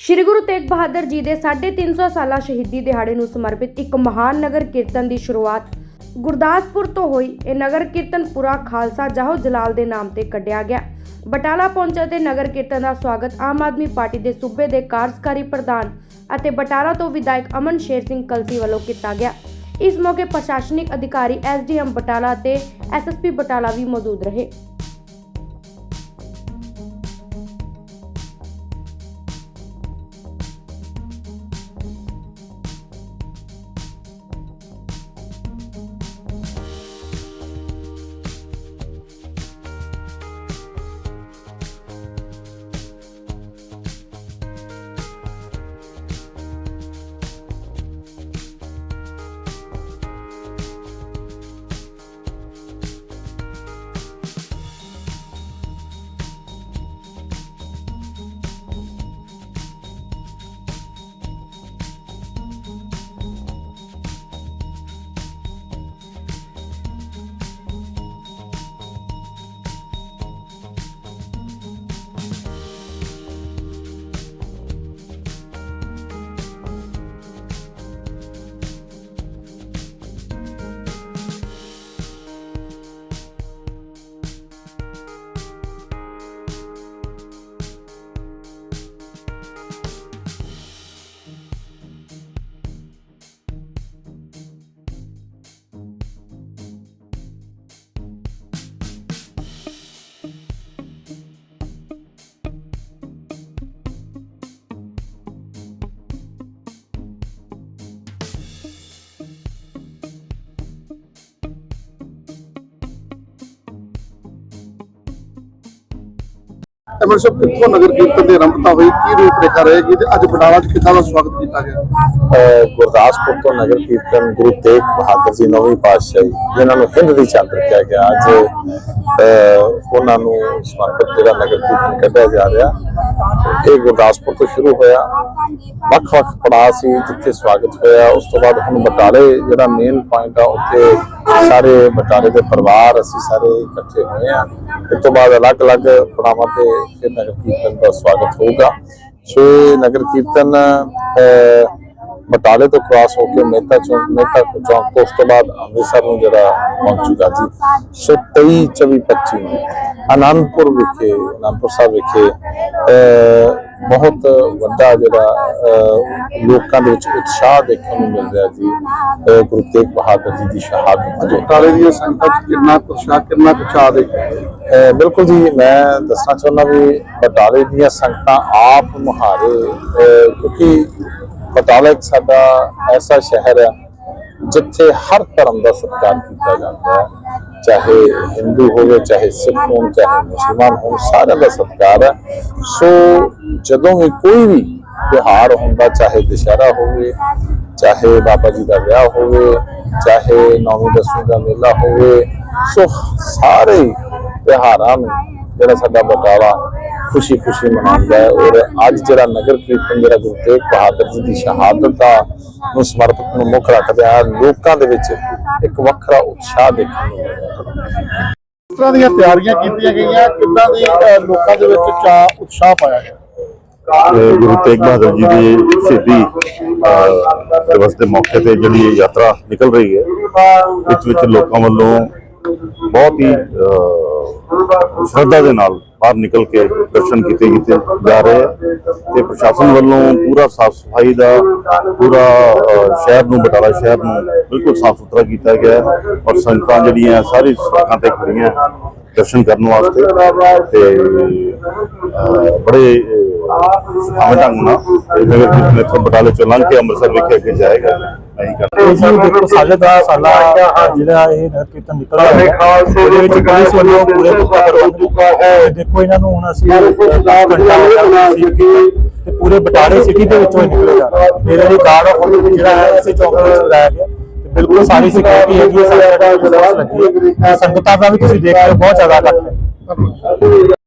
ਸ਼੍ਰੀ ਗੁਰੂ ਤੇਗ ਬਹਾਦਰ ਜੀ ਦੇ 350 ਸਾਲਾ ਸ਼ਹੀਦੀ ਦਿਹਾੜੇ ਨੂੰ ਸਮਰਪਿਤ ਇੱਕ ਮਹਾਨ ਨਗਰ ਕੀਰਤਨ ਦੀ ਸ਼ੁਰੂਆਤ ਗੁਰਦਾਸਪੁਰ ਤੋਂ ਹੋਈ। ਇਹ ਨਗਰ ਕੀਰਤਨ ਪੂਰਾ ਖਾਲਸਾ ਜਾਹੋ ਜਲਾਲ ਦੇ ਨਾਮ ਤੇ ਕੱਢਿਆ ਗਿਆ। ਬਟਾਲਾ ਪਹੁੰਚੇ ਤੇ ਨਗਰ ਕੀਰਤਨ ਦਾ ਸਵਾਗਤ ਆਮ ਆਦਮੀ ਪਾਰਟੀ ਦੇ ਸੂਬੇ ਦੇ ਕਾਰਜਕਾਰੀ ਪ੍ਰਧਾਨ ਅਤੇ ਬਟਾਲਾ ਤੋਂ ਵਿਧਾਇਕ ਅਮਨ ਸ਼ੇਰ ਸਿੰਘ ਕਲਸੀ ਵੱਲੋਂ ਕੀਤਾ ਗਿਆ। ਇਸ ਮੌਕੇ ਪ੍ਰਸ਼ਾਸਨਿਕ ਅਧਿਕਾਰੀ ਐਸਡੀਐਮ ਬਟਾਲਾ ਅਤੇ ਐਸਐਸਪੀ ਬਟਾਲਾ ਵੀ ਮੌਜੂਦ ਰਹੇ। ਐਮਐਲ ਸਾਹਿਬ, ਕਿੱਥੋਂ ਨਗਰ ਕੀਰਤਨ ਦੀ ਆਰੰਭਤਾ ਹੋਈ? ਕੀ ਰੂਪ ਰੇਖਾ ਰਹੇਗੀ ਤੇ ਅੱਜ ਬਟਾਲਾ 'ਚ ਕਿੱਦਾਂ ਦਾ ਸਵਾਗਤ ਕੀਤਾ ਗਿਆ? ਗੁਰਦਾਸਪੁਰ ਤੋਂ ਨਗਰ ਕੀਰਤਨ ਗੁਰੂ ਤੇਗ ਬਹਾਦਰ ਜੀ ਨੌਵੀਂ ਪਾਤਸ਼ਾਹੀ, ਜਿਨ੍ਹਾਂ ਨੂੰ ਹਿੰਦ ਦੀ ਚਾਦਰ ਕਿਹਾ ਗਿਆ, ਅੱਜ ਉਹਨਾਂ ਨੂੰ ਸਮਰਪਿਤ ਜਿਹੜਾ ਨਗਰ ਕੀਰਤਨ ਕੱਢਿਆ ਜਾ ਰਿਹਾ। ਇਹ ਗੁਰਦਾਸਪੁਰ ਤੋਂ ਸ਼ੁਰੂ ਹੋਇਆ। ਵੱਖ-ਵੱਖ ਪੜਾਅ ਸੀ, ਜਿੱਥੇ ਸਵਾਗਤ ਹੋਇਆ। ਉਸ ਤੋਂ ਬਾਅਦ ਹੁਣ ਬਟਾਲੇ, ਜਿਹੜਾ ਮੇਨ ਪੁਆਇੰਟ ਆ, ਉੱਥੇ ਸਾਰੇ ਬਟਾਲੇ ਦੇ ਪਰਿਵਾਰ ਅਸੀਂ ਸਾਰੇ ਇਕੱਠੇ ਹੋਏ ਆ ਇਸ ਤੋਂ ਬਾਅਦ ਅਲੱਗ-ਅਲੱਗ ਪੜਾਵਾਂ ਤੇ ਫਿਰ ਨਗਰ ਕੀਰਤਨ ਦਾ ਸਵਾਗਤ ਹੋਊਗਾ। ਸੋ ਇਹ ਨਗਰ ਕੀਰਤਨ ਬਟਾਲੇ ਤੋਂ ਕ੍ਰਾਸ ਹੋ ਕੇ ਮਹਿਤਾ ਚੌਂਕ ਮਹਿਤਾ ਚੌਂਕ ਤੋਂ ਉਸ ਤੋਂ ਬਾਅਦ ਅੰਮ੍ਰਿਤਸਰ ਨੂੰ ਜਿਹੜਾ ਪਹੁੰਚੂਗਾ ਜੀ ਸੋ। 23 24 25 ਨੂੰ ਆਨੰਦਪੁਰ ਵਿਖੇ, ਅਨੰਦਪੁਰ ਸਾਹਿਬ ਵਿਖੇ ਬਹੁਤ ਵੱਡਾ ਜਿਹੜਾ ਲੋਕਾਂ ਦੇ ਵਿੱਚ ਉਤਸ਼ਾਹ ਦੇਖਣ ਨੂੰ ਮਿਲ ਰਿਹਾ ਜੀ। ਗੁਰੂ ਤੇਗ ਬਹਾਦਰ ਜੀ ਦੀ ਸ਼ਹਾਦਤ ਦੇ ਬਟਾਲੇ ਦੀਆਂ ਸੰਗਤਾਂ ਕਿੰਨਾ ਉਤਸ਼ਾਹ ਕਿੰਨਾ ਚਾਅ ਦੇ ਬਿਲਕੁਲ ਜੀ ਮੈਂ ਦੱਸਣਾ ਚਾਹੁੰਦਾ ਵੀ ਬਟਾਲੇ ਦੀਆਂ ਸੰਗਤਾਂ ਆਪ ਮੁਹਾਰੇ ਕਿਉਂਕਿ ਬਟਾਲਾ ਇੱਕ ਸਾਡਾ ਐਸਾ ਸ਼ਹਿਰ ਹੈ ਜਿੱਥੇ ਹਰ ਧਰਮ ਦਾ ਸਤਿਕਾਰ ਕੀਤਾ ਜਾਂਦਾ ਹੈ। ਚਾਹੇ ਹਿੰਦੂ ਹੋਵੇ, ਚਾਹੇ ਸਿੱਖ ਹੋਣ, ਚਾਹੇ ਮੁਸਲਮਾਨ ਹੋਣ, ਸਾਰਿਆਂ ਦਾ ਸਤਿਕਾਰ ਹੈ। ਸੋ ਜਦੋਂ ਵੀ ਕੋਈ ਵੀ ਤਿਉਹਾਰ ਹੁੰਦਾ, ਚਾਹੇ ਦੁਸ਼ਹਿਰਾ ਹੋਵੇ, ਚਾਹੇ ਬਾਬਾ ਜੀ ਦਾ ਵਿਆਹ ਹੋਵੇ, ਚਾਹੇ ਨੌਵੀਂ, ਦਸਵੀਂ ਦਾ ਮੇਲਾ ਹੋਵੇ, ਸੋ ਸਾਰੇ ਤਿਉਹਾਰਾਂ ਨੂੰ ਜਿਹੜਾ ਸਾਡਾ ਬਟਾਲਾ ਖੁਸ਼ੀ ਖੁਸ਼ੀ ਮਨਾਉਂਦਾ ਹੈ ਔਰ ਅੱਜ ਜਿਹੜਾ ਨਗਰ ਕੀਰਤਨ, ਜਿਹੜਾ ਗੁਰੂ ਤੇਗ ਬਹਾਦਰ ਜੀ ਦੀ ਸ਼ਹਾਦਤ ਦਾ ਨੂੰ ਸਮਰਪਿਤ ਨੂੰ ਮੁੱਖ ਰੱਖਦਾ ਹੈ ਲੋਕਾਂ ਦੇ ਵਿੱਚ ਇੱਕ ਵੱਖਰਾ ਉਤਸ਼ਾਹ ਦੇਖਣ ਨੂੰ ਮਿਲਦਾ ਹੈ। ਇਸ ਤਰ੍ਹਾਂ ਦੀਆਂ ਤਿਆਰੀਆਂ ਕੀਤੀਆਂ ਗਈਆਂ? ਕਿੱਦਾਂ ਦੀ ਲੋਕਾਂ ਦੇ ਵਿੱਚ ਚਾਅ ਉਤਸ਼ਾਹ ਪਾਇਆ ਗਿਆ? ਤੇ ਗੁਰੂ ਤੇਗ ਬਹਾਦਰ ਜੀ ਦੀ ਸ਼ਹੀਦੀ ਦਿਵਸ ਦੇ ਮੌਕੇ ਤੇ ਜਿਹੜੀ ਯਾਤਰਾ ਨਿਕਲ ਰਹੀ ਹੈ ਇਸ ਵਿੱਚ ਲੋਕਾਂ ਵੱਲੋਂ ਬਹੁਤ ਹੀ ਅਹ, ਸ਼ਰਧਾ ਦੇ ਨਾਲ ਬਾਹਰ ਨਿਕਲ ਕੇ ਦਰਸ਼ਨ ਕੀਤੇ ਕੀਤੇ ਜਾ ਰਹੇ ਆ ਤੇ ਪ੍ਰਸ਼ਾਸਨ ਵੱਲੋਂ ਪੂਰਾ ਸਾਫ਼ ਸਫ਼ਾਈ ਦਾ, ਪੂਰਾ ਸ਼ਹਿਰ ਨੂੰ, ਬਟਾਲਾ ਸ਼ਹਿਰ ਨੂੰ ਬਿਲਕੁਲ ਸਾਫ਼ ਸੁਥਰਾ ਕੀਤਾ ਗਿਆ ਔਰ ਸੰਗਤਾਂ ਜਿਹੜੀਆਂ ਸਾਰੀ ਸੜਕਾਂ ਤੇ ਖੜੀਆਂ ਦਰਸ਼ਨ ਕਰਨ ਵਾਸਤੇ ਤੇ ਬੜੇ ਆਮ ਢੰਗ ਨਾਲ ਇਹ ਨਗਰ ਇੱਥੋਂ ਬਟਾਲੇ ਚੋਂ ਲੰਘ ਕੇ ਅੰਮ੍ਰਿਤਸਰ ਵਿਖੇ ਅੱਗੇ ਜਾਏਗਾ। ਨਹੀਂ ਕਰਦੇ ਇਹ ਜੀ ਦੇਖੋ ਸਾਡੇ ਦਾ ਸਾਲਾ ਜਿਹੜਾ ਇਹ ਨਗਰ ਕੀਰਤਨ ਨਿਕਲ ਰਿਹਾ ਹੈ ਉਹਦੇ ਵਿੱਚ ਪੁਲਿਸ ਵੱਲੋਂ ਪੂਰੇ ਚੁੱਕਾ ਹੈ। ਦੇਖੋ ਇਹਨਾਂ ਨੂੰ ਹੁਣ ਅਸੀਂ ਘੰਟਾ ਹੋ ਗਿਆ ਸੀ ਕਿ ਤੇ ਪੂਰੇ ਬਟਾਲੇ ਸਿਟੀ ਦੇ ਵਿੱਚੋਂ ਇਹ ਨਿਕਲੇ ਜਾ ਰਿਹਾ ਮੇਰੇ ਲਈ ਗਾਰਡ ਆਫ ਆਨਰ ਜਿਹੜਾ ਹੈ ਇਸੇ ਚੌਕ ਵਿੱਚ ਲਗਾਇਆ ਗਿਆ ਤੇ ਬਿਲਕੁਲ ਸਾਰੀ ਸਿਕਿਉਰਿਟੀ ਹੈਗੀ ਹੈ ਸਾਡਾ ਜਿਹੜਾ ਲੱਗੀ ਹੈ ਸੰਗਤਾਂ ਦਾ ਵੀ ਤੁਸੀਂ ਦੇਖ ਰਹੇ ਹੋ ਬਹੁਤ ਜ਼ਿਆਦਾ ਇਕੱਠ ਹੈ।